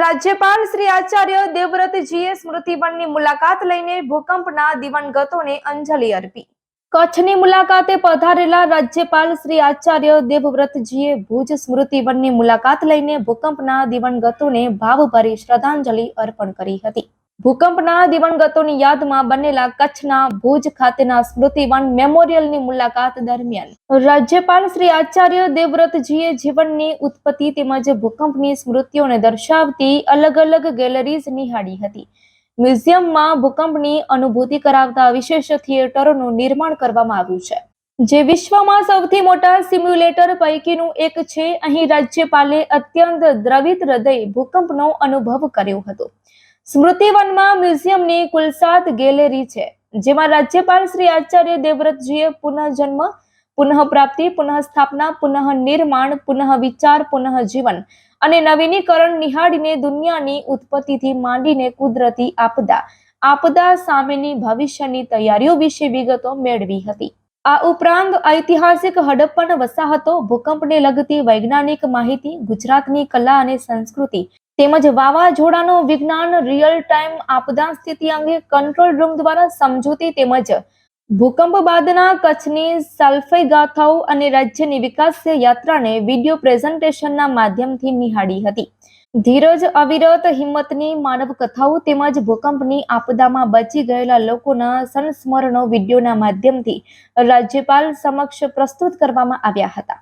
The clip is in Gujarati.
રાજ્યપાલ શ્રી આચાર્ય દેવવ્રતજીએ સ્મૃતિવનની મુલાકાત લઈને ભૂકંપના દિવંગતોને અંજલિ અર્પી. કચ્છની મુલાકાતે પધારેલા રાજ્યપાલ શ્રી આચાર્ય દેવવ્રતજીએ ભુજ સ્મૃતિવનની મુલાકાત લઈને ભૂકંપના દિવંગતોને ભાવભરી શ્રદ્ધાંજલિ અર્પણ કરી હતી. ભૂકંપના દિવંગતોની યાદમાં બનેલા કચ્છના ભુજ ખાતેના સ્મૃતિવન મેમોરિયલની મુલાકાત દરમિયાન રાજ્યપાલ શ્રી આચાર્ય દેવવ્રતજીએ જીવનની ઉત્પત્તિ તેમજ ભૂકંપની સ્મૃતિઓને દર્શાવતી અલગ અલગ ગેલેરીઝ નિહાળી હતી. મ્યુઝિયમમાં ભૂકંપની અનુભૂતિ કરાવતા વિશેષ થિયેટરોનું નિર્માણ કરવામાં આવ્યું છે. જે વિશ્વમાં સૌથી મોટા સિમ્યુલેટર પૈકીનું એક છે, અહીં રાજ્યપાલે અત્યંત દ્રવિત હૃદય ભૂકંપનો અનુભવ કર્યો હતો. સ્મૃતિવનમાં મ્યુઝિયમની કુલ સાત ગેલેરી છે, જેમાં રાજ્યપાલ શ્રી આચાર્ય દેવવ્રતજીએ પુનઃજન્મ, પુનઃપ્રાપ્તિ પુનઃ સ્થાપના પુનઃ નિર્માણ પુનઃ વિચાર પુનઃ જીવન અને નવીનીકરણ નિહાળીને દુનિયાની ઉત્પત્તિથી માંડીને કુદરતી આપદા આપદા સામેની ભવિષ્યની તૈયારીઓ વિશે વિગતો મેળવી હતી. આ ઉપરાંત ઐતિહાસિક હડપ્પન વસાહતો, ભૂકંપને લગતી વૈજ્ઞાનિક માહિતી, ગુજરાતની કલા અને સંસ્કૃતિ તેમજ વાવાઝોડાનું વિજ્ઞાન રિયલ ટાઈમ આપદા સ્થિતિ અંગે કંટ્રોલ રૂમ દ્વારા સમજૂતી તેમજ ભૂકંપ બાદના કચ્છની સલ્ફઈ ગાથાઓ અને રાજ્યની વિકાસ યાત્રાને વીડિયો પ્રેઝન્ટેશનના માધ્યમથી નિહાળી હતી. ધીરજ, અવિરત હિંમતની માનવ કથાઓ તેમજ ભૂકંપની આપદામાં બચી ગયેલા લોકોના સંસ્મરણો વિડીયોના માધ્યમથી રાજ્યપાલ સમક્ષ પ્રસ્તુત કરવામાં આવ્યા હતા.